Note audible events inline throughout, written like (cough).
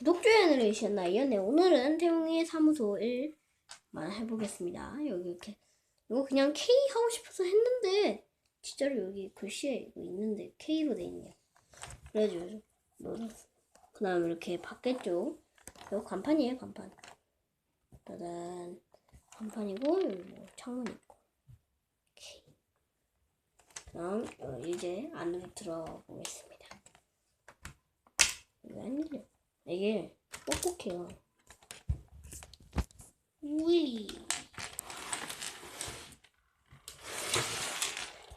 구독, 좋아요 누르셨나요? 네, 오늘은 태웅의 사무소 1만 해보겠습니다. 여기 이렇게. 이거 그냥 K 하고 싶어서 했는데, 진짜로 여기 글씨에 이거 있는데, K로 돼 있네요. 그래가지고, 넣어놨어. 그 다음 이렇게 바뀌었죠? 이거 간판이에요, 간판. 짜잔. 간판이고, 여기 뭐 창문 있고. 그럼, 어, 이제 안으로 들어가 보겠습니다. 이거 안 열려. 이게 뻑뻑해요. 우이.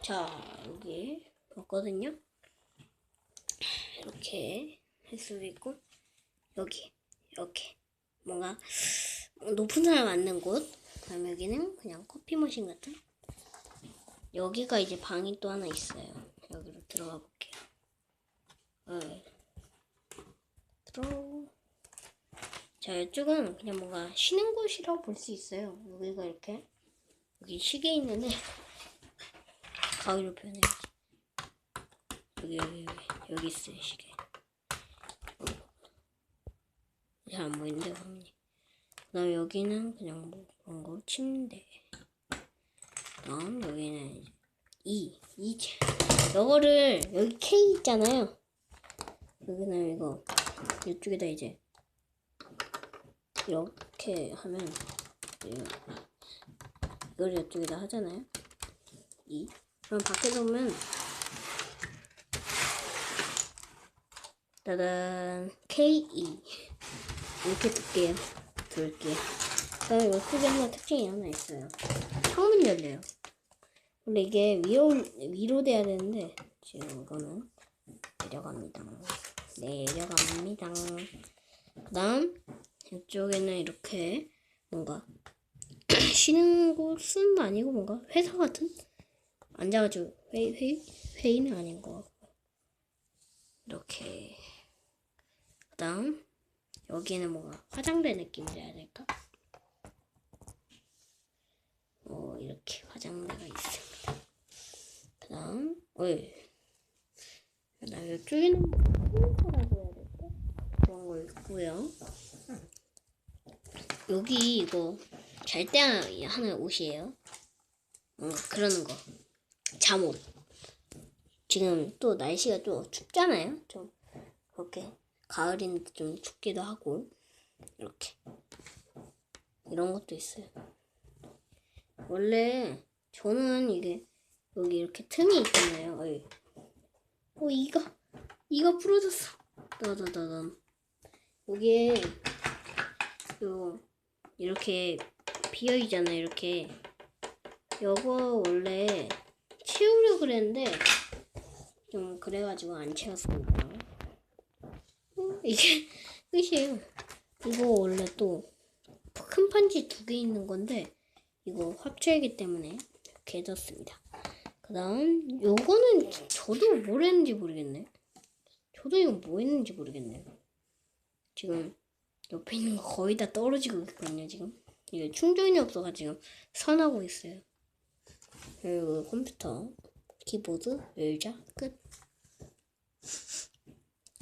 자, 여기 없거든요. 이렇게 할 수도 있고, 여기, 이렇게. 뭔가 높은 사람 앉는 곳. 그다음 여기는 그냥 커피 머신 같은. 여기가 이제 방이 또 하나 있어요. 여기로 들어가 볼게요. 네. 들어. 자, 이쪽은 그냥 뭔가 쉬는 곳이라고 볼 수 있어요. 여기가 이렇게 여기 시계 있는데 (laughs) 가위로 표현해야지. 여기 여기 여기 여기 있어요 시계. 잘안 보이는데 화면이. 그 다음 여기는 그냥 뭐 그런 거 침대. 그 다음 여기는 이 이. 요거를 여기 K 있잖아요. 여기는 이거 이쪽에다 이제 이렇게 하면 이- 이걸 이쪽에다 하잖아요. 이 그럼 밖에서 보면 따단 K2 이렇게 둘게요. 둘게요. 그다음에 이 속에 하나 특징이 하나 있어요. 창문 열려요. 원래 이게 위로 위로 돼야 되는데 지금 이거는 내려갑니다. 내려갑니다. 그 다음 이쪽에는 이렇게 뭔가 (clears throat) 쉬는 곳은 아니고 뭔가 회사 같은 앉아가지고 회의 회의 회의는 아닌 것 같고 이렇게 그 다음 여기는 뭔가 화장대 느낌이라 될까? 뭐 이렇게 화장대가 있습니다. 그 다음 어이 그 다음 이쪽에는 뭐 컴퓨터라고 해야 될까? 그런 거 있고요. 여기 이거 잘 때 하는 옷이에요. 어, 그러는 거. 잠옷. 지금 또 날씨가 또 춥잖아요. 좀 그렇게 가을인데 좀 춥기도 하고 이렇게 이런 것도 있어요. 원래 저는 이게 여기 이렇게 틈이 있잖아요. 어이. 어 이거 이거 부러졌어. 따다다단. 여기에 요 이렇게 비어 있잖아요. 이렇게 요거 원래 채우려 그랬는데 좀 그래가지고 안 채웠습니다. 어, 이게 (laughs) 끝이에요. 이거 원래 또 큰 판지 두 개 있는 건데 이거 합체이기 때문에 이렇게 해뒀습니다. 그 다음 요거는 저도 뭘 했는지 모르겠네. 저도 이거 뭐 했는지 모르겠네요. 지금 옆에 있는 거 거의 다 떨어지고 있거든요, 지금. 이게 충전이 없어가지고 선하고 있어요. 그리고 컴퓨터, 키보드, 의자, 끝.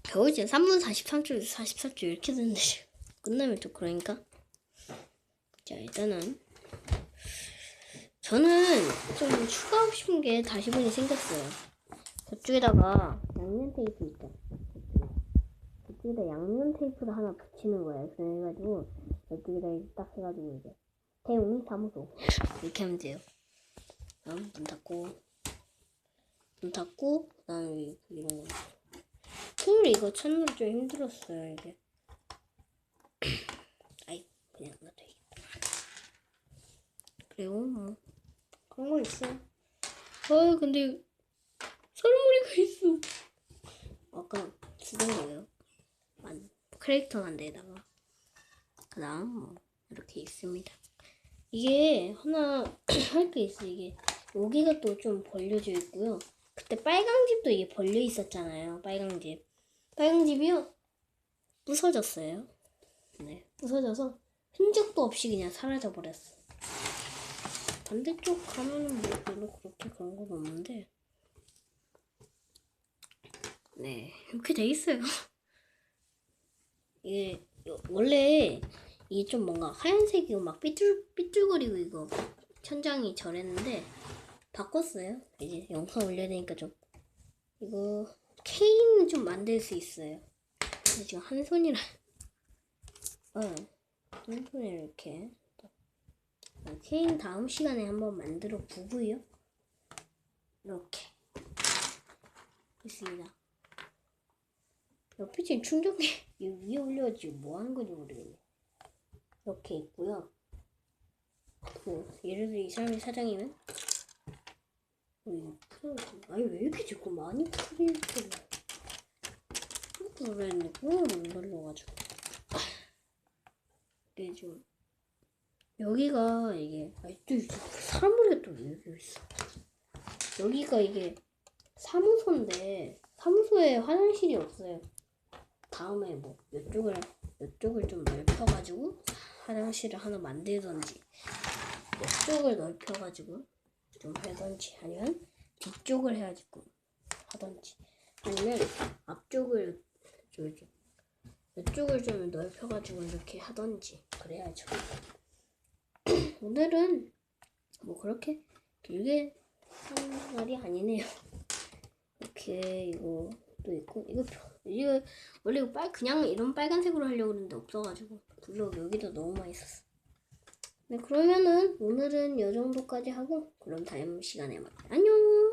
겨우 이제 3분 43초, 44초 이렇게 됐는데 지금 (laughs) 끝나면 좀 그러니까. 자, 일단은 저는 좀 추가하고 싶은 게 다시 보니 생겼어요. 저쪽에다가 양면 테이프 있죠. 이쪽에다 양면 테이프를 하나 붙이는 거예요. 그래가지고 이렇게 딱 해가지고 이제 태웅이 사무소 이렇게 하면 돼요. 그다음 문 닫고 문 닫고 그다음에 이런 거. 토요일 이거 찾는 게좀 힘들었어요 이게. (clears throat) 아이 그냥 놔둬. 그리고 뭐 그런 거 있어요. 아 근데 썰머리가 있어. 아까 쓰던 거예요. 만 크레이터 한 데다가 그다음 뭐 이렇게 있습니다. 이게 하나 (clears throat) 할 게 있어 이게 여기가 또 좀 벌려져 있고요. 그때 빨강 집도 이게 벌려 있었잖아요. 빨강 집. 빨강 집이요 부서졌어요. 네, 부서져서 흔적도 없이 그냥 사라져 버렸어. 반대쪽 가면은 뭐 별로 그렇게 그런 건 없는데. 네, 이렇게 돼 있어요. (laughs) 이게 요- 원래 이게 좀 뭔가 하얀색이고 막 삐뚤 삐뚤거리고 이거 천장이 저랬는데 바꿨어요. 이제 영상 올려야 되니까 좀 이거 케인 좀 만들 수 있어요. 근데 지금 한 손이라 (laughs) 어, 한 손에 이렇게 어, 케인 다음 시간에 한번 만들어 보고요. 이렇게 있습니다. 지금 충전기 (laughs) 이 위에 올려가지고 뭐 하는 건지 모르겠네. 이렇게 있고요. 뭐 예를 들어 이 사람이 사장이면 어. 아니 왜 이렇게 자꾸 많이 풀리지? 그랬네. 그럼 걸려가지고. 이게 좀 여기가 이게 사람 머리가 또왜 여기 있어? 여기가 이게 사무소인데 사무소에 화장실이 없어요. 다음에 뭐 이쪽을 이쪽을 좀 넓혀가지고 화장실을 하나 만들던지 이쪽을 넓혀가지고 좀 하던지 아니면 뒤쪽을 해가지고 하던지 아니면 앞쪽을 좀 좀- 이쪽을 좀 넓혀가지고 이렇게 하던지 그래야죠. (clears throat) 오늘은 뭐 그렇게 길게 한 날이 아니네요. 이렇게 이거 또 있고 이거 표- 이거 원래 이거 빨 그냥 이런 빨간색으로 하려고 했는데 없어가지고 블록 여기도 너무 많이 썼어. 네 그러면은 오늘은 이 정도까지 하고 그럼 다음 시간에 만나요. 안녕.